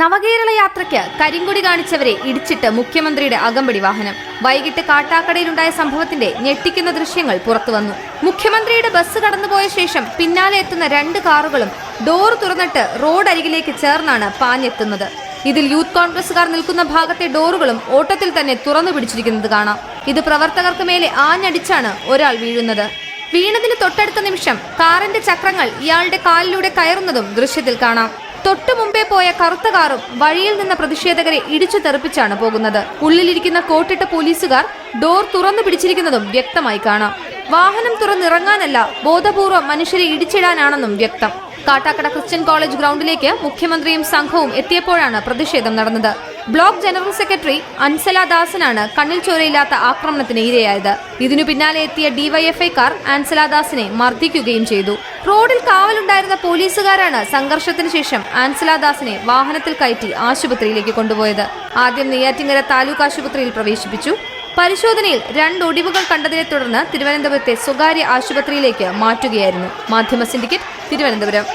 നവകേരള യാത്രയ്ക്ക് കരിങ്കൊടി കാണിച്ചവരെ ഇടിച്ചിട്ട് മുഖ്യമന്ത്രിയുടെ അകമ്പടി വാഹനം. വൈകിട്ട് കാട്ടാക്കടയിലുണ്ടായ സംഭവത്തിന്റെ ഞെട്ടിക്കുന്ന ദൃശ്യങ്ങൾ പുറത്തുവന്നു. മുഖ്യമന്ത്രിയുടെ ബസ് കടന്നുപോയ ശേഷം പിന്നാലെ എത്തുന്ന രണ്ട് കാറുകളും ഡോർ തുറന്നിട്ട് റോഡ് അരികിലേക്ക് ചേർന്നാണ് പാഞ്ഞെത്തുന്നത്. ഇതിൽ യൂത്ത് കോൺഗ്രസുകാർ നിൽക്കുന്ന ഭാഗത്തെ ഡോറുകളും ഓട്ടത്തിൽ തന്നെ തുറന്നു പിടിച്ചിരിക്കുന്നത് കാണാം. ഇത് പ്രവർത്തകർക്ക് മേലെ ആഞ്ഞടിച്ചാണ് ഒരാൾ വീഴുന്നത്. വീണതിന് തൊട്ടടുത്ത നിമിഷം കാറിന്റെ ചക്രങ്ങൾ ഇയാളുടെ കാലിലൂടെ കയറുന്നതും ദൃശ്യത്തിൽ കാണാം. തൊട്ടു മുമ്പേ പോയ കറുത്ത കാറും വഴിയിൽ നിന്ന പ്രതിഷേധകരെ ഇടിച്ചു തെറിപ്പിച്ചാണ് പോകുന്നത്. ഉള്ളിലിരിക്കുന്ന കോട്ടിട്ട പോലീസുകാർ ഡോർ തുറന്നു പിടിച്ചിരിക്കുന്നതും വ്യക്തമായി കാണാം. വാഹനം തുറന്നിറങ്ങാനല്ല ബോധപൂർവം മനുഷ്യരെ ഇടിച്ചിടാനാണെന്നും വ്യക്തം. കാട്ടാക്കട ക്രിസ്ത്യൻ കോളേജ് ഗ്രൗണ്ടിലേക്ക് മുഖ്യമന്ത്രിയും സംഘവും എത്തിയപ്പോഴാണ് പ്രതിഷേധം നടന്നത്. ബ്ലോക്ക് ജനറൽ സെക്രട്ടറി അൻസല ദാസനാണ് കണ്ണിൽ ചോരയില്ലാത്ത ആക്രമണത്തിന് ഇരയായത്. ഇതിനു പിന്നാലെ എത്തിയ ഡിവൈഎഫ്ഐക്കാർ ആൻസല ദാസിനെ മർദ്ദിക്കുകയും ചെയ്തു. റോഡിൽ കാവലുണ്ടായിരുന്ന പോലീസുകാരാണ് സംഘർഷത്തിന് ശേഷം ആൻസല ദാസിനെ വാഹനത്തിൽ കയറ്റി ആശുപത്രിയിലേക്ക് കൊണ്ടുപോയത്. ആദ്യം നെയ്യാറ്റിങ്കര താലൂക്ക് ആശുപത്രിയിൽ പ്രവേശിപ്പിച്ചു. പരിശോധനയിൽ രണ്ട് ഒടിവുകൾ കണ്ടതിനെ തുടർന്ന് തിരുവനന്തപുരത്തെ സ്വകാര്യ ആശുപത്രിയിലേക്ക് മാറ്റുകയായിരുന്നു. മാധ്യമ സിൻഡിക്കേറ്റ് തിരുവനന്തപുരം.